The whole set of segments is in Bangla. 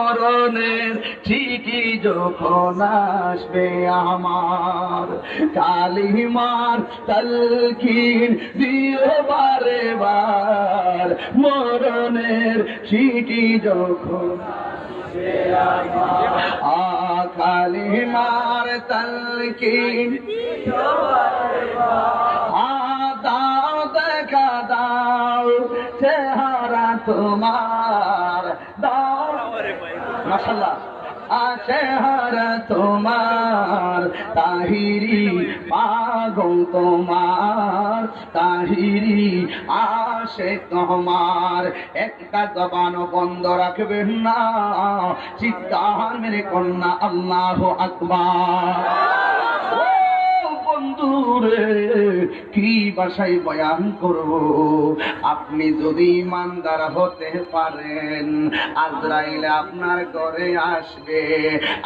মরণের ঠিকই যখন আসবে আমার। কালিমার তলকিন দিও বারে বার মরণের ঠিকই যখন আ কালিমার তলকিন দাও দেখা দাও, চেহারা তোমার, দাও মাশাল্লাহ চেহারা তোমার, তাহিরি পাগল তোমার, তাহিরি আসে তোমার। একটা জবান বন্ধ রাখবেন না, চিৎকার মেরে কন্যা আল্লাহ আকবার। বন্ধুরে, কি বাসায় বয়ান করব? আপনি যদি ইমানদার হতে পারেন, আজরাইল আপনার ঘরে আসবে,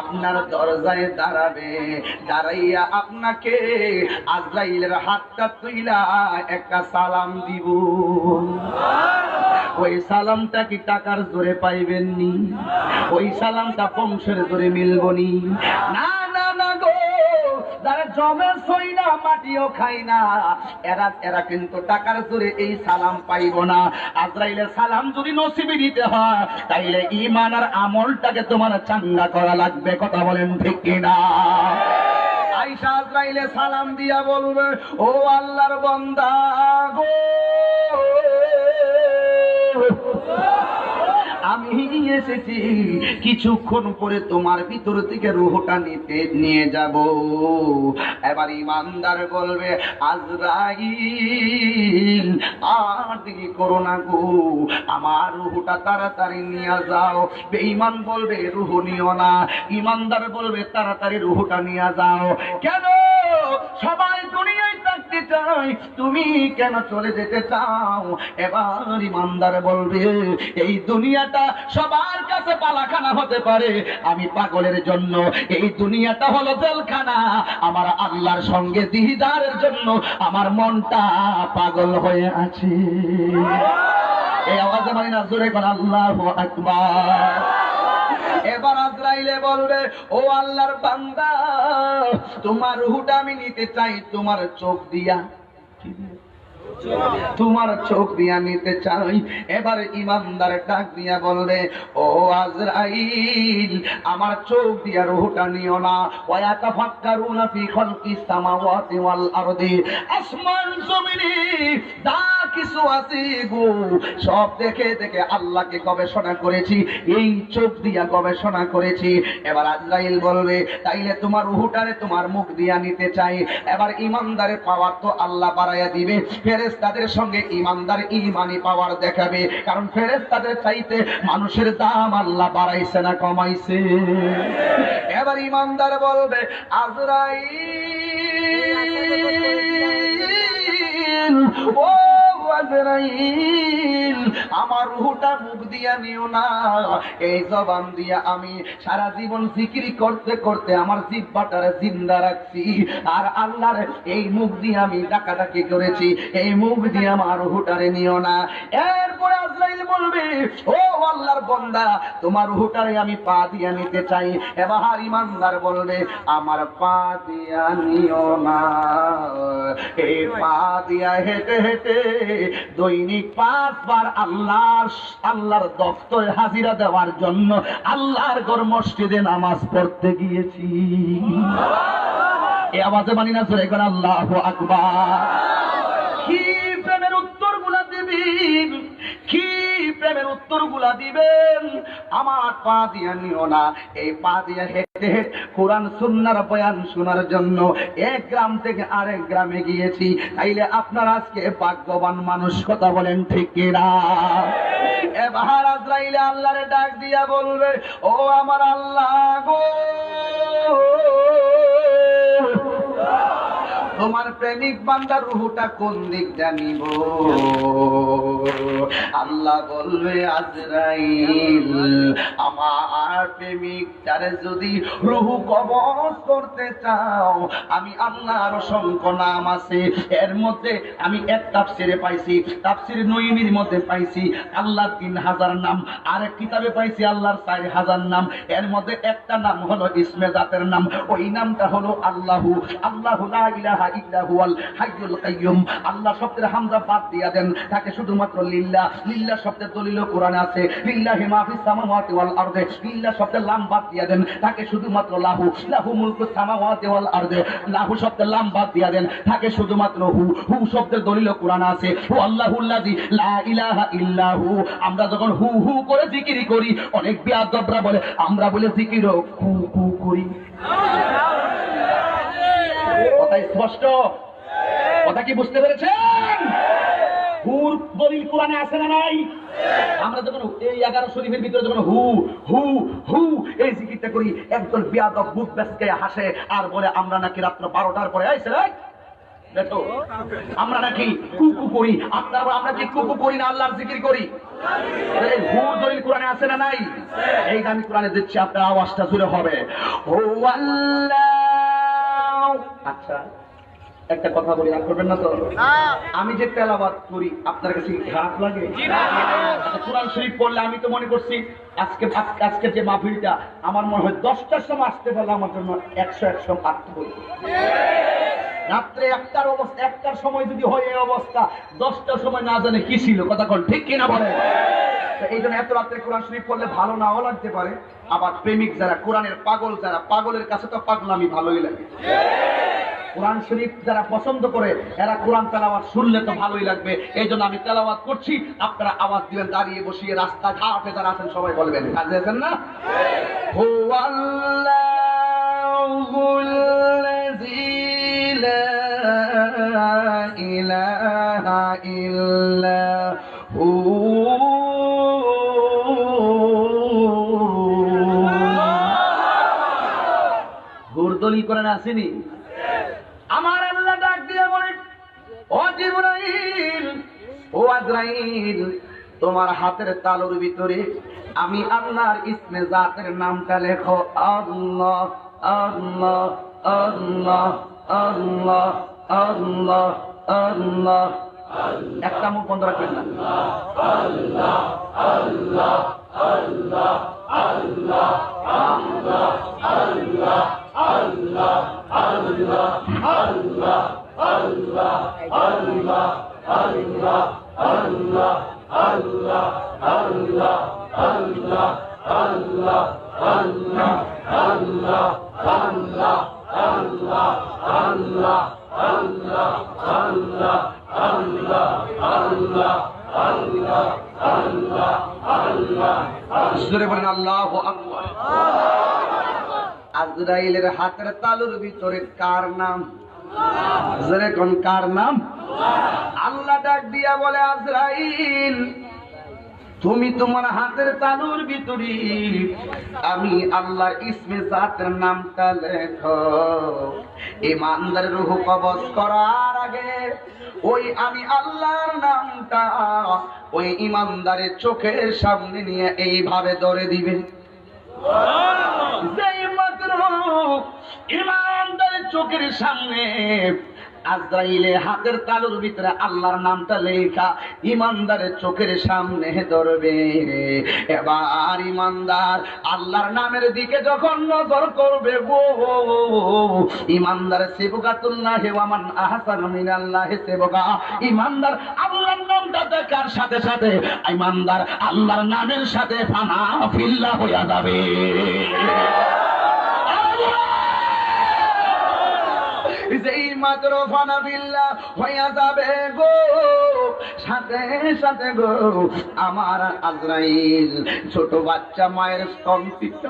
আপনার দরজায় দাঁড়াবে, দাঁড়াইয়া আপনাকে আজরাইলের হাতটা তুইলা একটা সালাম দিব। ওই সালামটা কি টাকার জোরে পাইবেননি ওই সালামটা বংশের জোরে মিলবনি না না না গো যারা জমে সই না, মাটিও খাই না। এরা এরা কিন্তু টাকার জোরে এই সালাম পাইব না। আজরাইলের সালাম যদি নসিবে দিতে হয়, তাইলে ইমান আর আমলটাকে তোমার চাঙ্গা করা লাগবে, কথা বলেন ঠিক কিনা? আইসা আজরাইলে সালাম দিয়া বলবে, ও আল্লাহর বন্দা গো আমি এসেছি। কিছুক্ষণ পরে তোমার ভিতর থেকে রুহটা নিতে নিয়ে যাব। এবার ইমানদার বলবে, আজরাইল, আর দিকে করো গো। আমার রুহটা তাড়াতাড়ি নিয়ে যাও। বেঈমান বলবে, রুহ নিও না। ইমানদার বলবে, তাড়াতাড়ি রুহটা নিয়ে যাও। কেন? সবাই দুনিয়ায় থাকতে চাই তুমি কেন চলে যেতে চাও? এবার ইমানদার বলবে, এই দুনিয়াটা সবার কাছে পালাখানা হতে পারে। আমি পাগলের জন্য এই দুনিয়াটা হলো জেলখানা। আমার আল্লাহর সঙ্গে দিদারের জন্য আমার মনটা পাগল হয়ে আছে। এই আওয়াজে মানে না? জোরে কোন আল্লাহ আকবার। এবার আজরাইলে বলবে, ও আল্লাহর বান্দা, তোমার রুহুটা আমি নিতে চাই, তোমার চোখ দিয়া। তোমার চোখ দিয়া নিতে চাই। এবার ইমানদার ডাক দিয়া বলবে, ও আজরাইল, আমার চোখ দিয়া রুহটা নিও না। ওয়া তাফাক্কারুনা ফি খালকিস সামাওয়াতি ওয়াল আরদি। আসমান জমিনে যা কিছু আছে গো। সব দেখে দেখে আল্লাহকে গবেষণা করেছি, এই চোখ দিয়া গবেষণা করেছি। এবার আজরাইল বলবে, তাইলে তোমার রুহুটারে তোমার মুখ দিয়া নিতে চাই। এবার ইমানদারের পাওয়ার তো আল্লাহ বাড়াইয়া দিবে। ফেরেশতাদের সঙ্গে ইমানদার ইমানি পাওয়ার দেখাবে। কারণ ফেরেশতাদের চাইতে মানুষের দাম আল্লাহ বাড়াইছে না কমাইছে। এবার ইমানদার বলবে, আজরাইল, ও আমার রুহটা মুখ দিয়া নিও না। এই জবান দিয়া আমি সারা জীবন জিকিরি করতে করতে আমার জিব্বাটারে জিন্দা রাখছি। আর আল্লাহর এই মুখ দিয়ে আমি ডাকাডাকি করেছি। এই মুখ দিয়ে আমার রুহটারে নিও না। এরপরে বলবে, ও আল্লাহর বন্দা, তোমার রুহটারে আমি পা দিয়া নিতে চাই। এবার ইমানদার বলবে, আমার পা দিয়া নিও না। এই পা দিয়া হেঁটে হেঁটে দৈনিক পাঁচবার আল্লাহর আল্লাহর দপ্তরে হাজিরা দেওয়ার জন্য আল্লাহর ঘর মসজিদে নামাজ পড়তে গিয়েছি। এ আওয়াজে মানি না চলে গেল আল্লাহ আকবার। কি প্রেমের উত্তরগুলা দিবেন কি প্রেমের উত্তরগুলা দিবেন। আমার পা দিয়া নিও না। এই পা দিয়া হেঁটে কোরআন, সুন্নার বয়ান শোনার জন্য এক গ্রাম থেকে আরেক গ্রামে গিয়েছি। তাইলে আপনার আজকে ভাগ্যবান মানুষ কথা বলেন ঠিক কিনা? আল্লাহরে ডাক দিয়া বলবে, ও আমার আল্লাহ গো, তোমার প্রেমিক বান্দার রুহুটা কোন দিক জানিব? আল্লাহ বলবে, আজরাইল, আমার প্রেমিক তারে যদি রুহু কবজ করতে চাও, আমি আল্লাহর অসংখ্য নাম আছে। এর মধ্যে আমি এক তাফসিরে পাইছি, তাফসির নইমির মধ্যে পাইছি আল্লাহ তিন হাজার নাম। আর এক কিতাবে পাইছি, আল্লাহর চার হাজার নাম। এর মধ্যে একটা নাম হলো ইসমে জাতের নাম। ওই নামটা হলো আল্লাহু। আল্লাহু লা ইলাহা ইল্লা হুয়াল হাইয়ুল কাইয়ুম। আল্লাহ শব্দের হামজা বাদ দিয়া দেন। তাকে শুধুমাত্র লিল্লাহ লিল্লাহ শব্দের দলিল কোরআনে আছে। লিল্লাহি মা সামাওয়াতি ওয়াল আরদে। লিল্লাহ শব্দের লাম বাদ দিয়া দেন। তাকে শুধুমাত্র লাহু। লাহু মুলকু সামাওয়াতি ওয়াল আরদে। লাহু শব্দের লাম বাদ দিয়া দেন। তাকে শুধুমাত্র হু। হু শব্দের দলিল কোরআনে আছে। হু লা ইলাহা ইল্লা হু। আমরা যখন হু হু করে জিকিরি করি অনেক বিয়াদবরা বলে আমরা বলে জিকিরও হু হু করি। কথা স্পষ্ট? কথা কি বুঝতে পেরেছেন? দলিল কোরআনে আছে না নাই? আমরা যখন এই এগারো শরীফের ভিতরে যখন হু হু হু এই জিকিরটা করি একজন বিয়াদব বুক ব্যাসকে হাসে আর বলে, আমরা নাকি রাত্র বারোটার পরে আইসে রাই দেখো আমরা নাকি কুকু করি, আপনার আমরা কি কুকু করি না, আল্লাহর জিকির করি? কোরআনে আছে না নাই? এই আমি কোরআনে দিচ্ছি, আপনার আওয়াজটা জুড়ে হবে। আচ্ছা। একটা কথা বলি রাগ করবেন না তো? আমি যে তেলাবাদ করি আপনার কাছে খারাপ লাগে? আচ্ছা, কোরআন শরীফ পড়লে আমি তো মনে করছি আজকে আজকে- যে মাহফিলটা আমার মনে হয় দশটার সময় আসতে পারলে আমার জন্য একশো একশো পাঠতে হইত রাত্রে একটার অবস্থা একটার সময় যদি হয় এই অবস্থা দশটার সময় না জানে কি ছিল কথা কোন ঠিক কিনা বলে এই জন্য এত রাত্রে কোরআন শরীফ পড়লে ভালো নাও লাগতে পারে। আবার প্রেমিক যারা কোরআনের পাগল যারা পাগলের কাছে তো পাগলামি ভালোই লাগে। কোরআন শরীফ যারা পছন্দ করে এরা কোরআন তেলাওয়াত শুনলে তো ভালোই লাগবে এই জন্য আমি তেলাওয়াত করছি আপনারা আওয়াজ দিবেন দাঁড়িয়ে বসিয়ে রাস্তা ঘাটে যারা আছেন সবাই বলবেন কাজে না হু আল্লাহুল্লাযী লা ইলাহা ইল্লা হু করে না আসেনি আজরাইল তোমার হাতের তালুর ভিতরে আমি আল্লাহর ইসমে জাতের নামটা লেখো আল্লাহ আল্লাহ আল্লাহ আল্লাহ আল্লাহ আল্লাহ একটা মুখ বন্ধ রাখবেন না জোরে বলেন আল্লাহ আকবার আজরাইলের হাতের তালুর ভিতরে কার নাম কোন কার নাম? আল্লাহ ডাক দিয়া বলে আজরাইল তুমি তোমার হাতের তালুর ভিতরে আমি আল্লাহর ইসমে জাতের নামটা লেখো। ইমানদার রুহ কবজ করার আগে ওই আমি আল্লাহর নামটা ওই ইমানদারের চোখের সামনে নিয়ে এইভাবে ধরে দিবে। ইমানদারের চোখের সামনে আজরাইলে হাতের তালুর ভিতরে আল্লাহর নামটা লেখা ইমানদারের চোখের সামনে ধরবে। এবার ইমানদার আল্লাহর নামের দিকে যখন নজর করবে গো, ইমানদার সেবকাতুল্লাহ ওয়ামান আহসান মিনাল্লাহ সেবকা। ইমানদার আল্লাহর নামটা দেখার সাথে সাথে ইমানদার আল্লাহর নামের সাথে ফানা ফিল্লা হইয়া যাবে। বিল্লা হইয়া যাবে গো। সাথে সাথে গো, আমার আজরাইল। ছোট বাচ্চা মায়ের স্তম্ভিত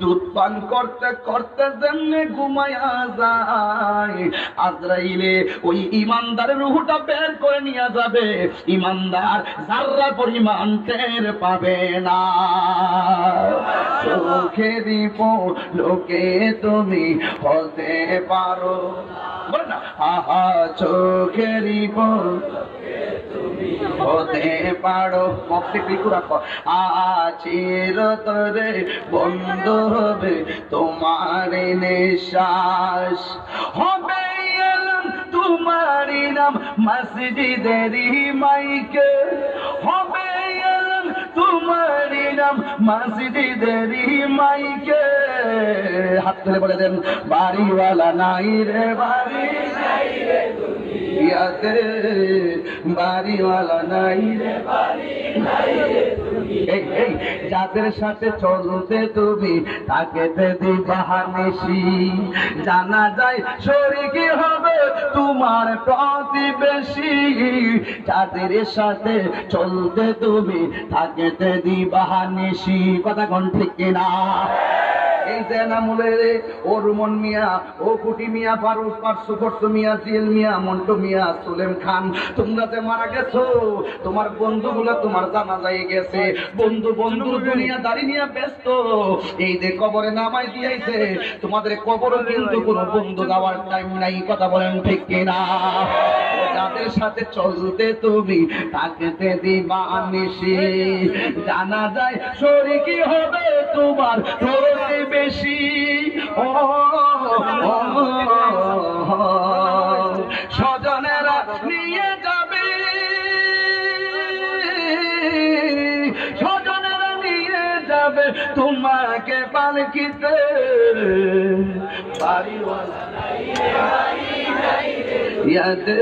দুধ পান করতে করতে যেমনি ঘুমায়া যায়, আজরাইলে ওই ইমানদারের রুহটা বের করে নিয়ে যাবে। ইমানদার যারা পরিমাণ টের পাবে না। চোখে দীপ লোকে তুমি হতে পারো। বলেন না? আহা চোখেরই পর হতে পারো মক্তি পিকু রাখো আচির তরে বন্ধ হবে তোমার নিঃশ্বাস। হবে তোমারই নাম মসজিদেরই মাইকে। হবে তোমারই নাম মসজিদেরই মাইকে। হাত তুলে বলে দেন, বাড়িওয়ালা নাই রে, বাড়ি ইয়াতে বাড়িওয়ালা নাই রে এই এই, যাদের সাথে চলতে তুমি তাকে দিবাহানিসি জানা যায় শরীকে হবে তোমার প্রতিবেশী। যাদের সাথে চলতে তুমি তাকে দিবাহানিসি কথা কোন ঠিক কিনা? এই তোমরা জানা যায় গেছে। বন্ধু বন্ধু দুনিয়া দাড়ি নিয়ে ব্যস্ত। এই যে কবরে নামাই দিয়েছে, তোমাদের কবরও কিন্তু কোনো বন্ধু যাওয়ার টাইম নাই, কথা বলেন ঠিক কিনা? যাদের সাথে চলতে তুমি তাকে দিবা জানা যায় শরীকি হবে তোমার বেশি। ও ও, স্বজনেরা নিয়ে যাবে। স্বজনেরা নিয়ে যাবে তোমাকে পালকিতে। বাড়িওয়ালা ইয়াতে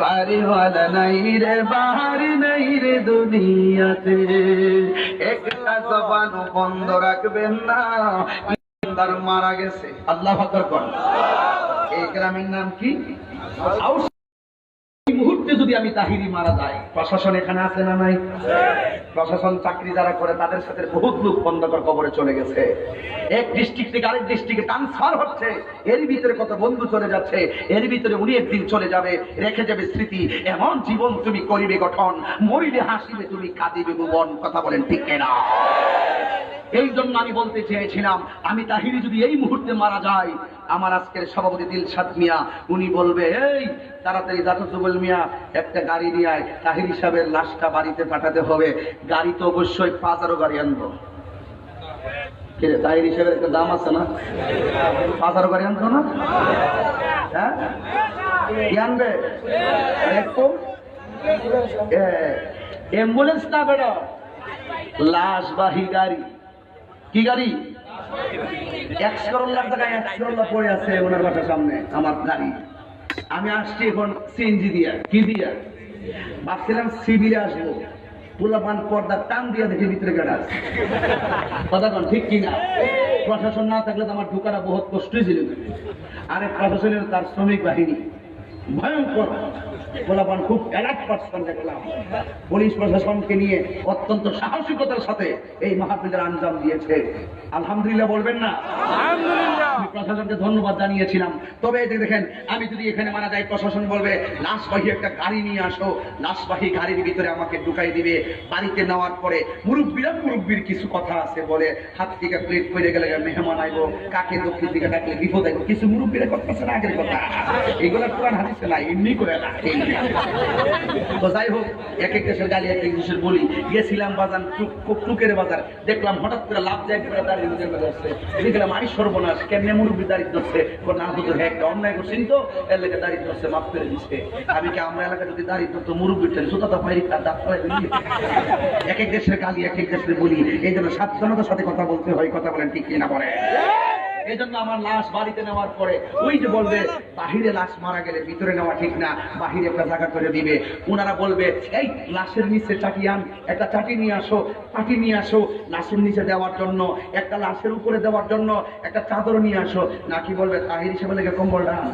বাড়িওয়ালা নাই রে বাহারি নাই রে দুনিয়াতে একটা জবান বন্ধ রাখবেন না মারা গেছে আল্লাহ আকবার কর এই গ্রামের নাম কি মুহূর্তে যদি আমি তাহিরি মারা যাই, প্রশাসন এখানে আছে না নাই? প্রশাসন চাকরি যারা করে, তাদের সাথে বহুত লোক বন্ধকর কবরে চলে গেছে। এক ডিস্ট্রিক্ট থেকে আরেক ডিস্ট্রিক্টে ট্রান্সফার হচ্ছে। এর ভিতরে কত বন্ধু চলে যাচ্ছে, এর ভিতরে উনি একদিন চলে যাবে, রেখে যাবে স্মৃতি। এমন জীবন তুমি করিবে গঠন, মরিলে হাসিবে তুমি, কাঁদিবে ভুবন কথা বলেন ঠিক না এই জন্য আমি বলতে চেয়েছিলাম, আমি তাহিরি যদি এই মুহূর্তে মারা যাই, আমার আজকের সভাপতি দিলশাদ মিয়া, উনি বলবে, এই, তাড়াতাড়ি জাতো জুবল মিয়া, একটা গাড়ি নিয়ে তাহিরি সাহেবের লাশটা বাড়িতে পাঠাতে হবে, গাড়ি তো অবশ্যই পাঁচারো গাড়ি আনব। তাহিরি সাহেবের একটা দাম আছে না? পাঁচারো গাড়ি আনতো না? হ্যাঁ? অ্যাম্বুলেন্স না বেড়া? লাশবাহী গাড়ি। কি গাড়ি? একশো করোড় লাখ টাকা একশো পড়ে আছে ওনার বাসার সামনে, আমার গাড়ি। আমি আসছি এখন সিএনজি দিয়া। কি দিয়া? ভাবছিলাম সিভিলে আসব। পর্দা টান ভিতরে কথা প্রশাসন না থাকলে তো আমার ঢোকাটা বহুত কষ্টই ছিল। আরে প্রশাসনের তার শ্রমিক বাহিনী। ভয়ঙ্কর। পোলাপান খুব অ্যালার্ট পার্সন দেখলাম। পুলিশ প্রশাসনকে নিয়ে অত্যন্ত সাহসিকতার সাথে এই মাহফিলের আঞ্জাম দিয়েছে। আলহামদুলিল্লাহ বলবেন না? আমি প্রশাসনকে ধন্যবাদ জানিয়েছিলাম। তবে দেখেন, আমি যদি এখানে মারা যাই, প্রশাসন বলবে, লাশবাহী একটা গাড়ি নিয়ে আসো। লাশবাহী গাড়ির ভিতরে আমাকে ঢুকাই দিবে। বাড়িতে নেওয়ার পরে মুরব্বীরা মুরব্বীর কিছু কথা আছে বলে হাত থেকে প্লেট করে গেলে মেহমান আইবো, কাকে দক্ষিণ দিকে ডাকলে বিপদ আইবো। কিছু মুরব্বীরা করতেছে না আগের কথা। এগুলো কোরআন হাদিসে নাই, এমনি করে না। তো যাই হোক, এক এক দেশের গালি, এক এক দেশের বলি। গেছিলাম বাজার টুকের বাজার। দেখলাম হঠাৎ করে লাভ যায় দাঁড়িয়ে দেখলাম আই সর্বনাশ, কেমনে মুরব্বী দাঁড়িয়ে ধরছে না হুজুর হ্যাঁ একটা অন্যায় করছেন তো এর দাঁড়িয়ে ধরছে মাফ করে দিচ্ছে। আমি কি আমরা এলাকা যদি দাঁড়িয়ে ধরতো মুরব্বী টেন সুতা তো পাইরি তার দাঁত এক এক দেশের গালি, এক এক দেশের বলি। এই জন্য সাবধানতার সাথে কথা বলতে হয়, কথা বলেন ঠিক কিনা বলে এই জন্য আমার লাশ বাড়িতে নেওয়ার পরে ওই যে বলবে বাহিরে লাশ মারা গেলে ভিতরে নেওয়া ঠিক না বাহিরে একটা জায়গা করে দিবে। ওনারা বলবে এই লাশের নিচে চাটি আন একটা চাটি নিয়ে আসো চাটি নিয়ে আসো লাশের নিচে দেওয়ার জন্য একটা লাশের উপরে দেওয়ার জন্য একটা চাদর নিয়ে আসো। নাকি বলবে তাহির হিসেবে লেগে কম্বলটা আন।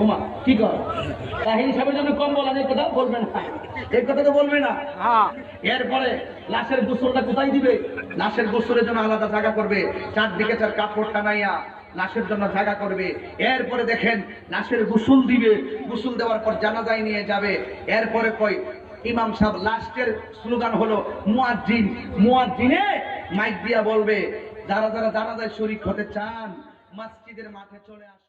ওমা কি কর? তাহির হিসাবের জন্য কম্বল আনে কথা বলবে না। এই কথা তো বলবে না। এরপরে লাশের গোসলটা কোথায় দিবে? লাশের গোসলের জন্য আলাদা জায়গা করবে। চারদিকে তার কাপড় টানাইয়া লাশের জন্য জায়গা করবে। এরপরে দেখেন লাশের গুসুল দিবে। গুসুল দেওয়ার পর জানাজায় নিয়ে যাবে। এরপরে কই ইমাম সাহেব, লাস্টের স্লোগান হলো, মুয়াজ্জিন, মুয়াজ্জিনে মাইক দিয়া বলবে। যারা যারা জানাজায় শরিক হতে চান, মসজিদের মাঠে চলে আসুন।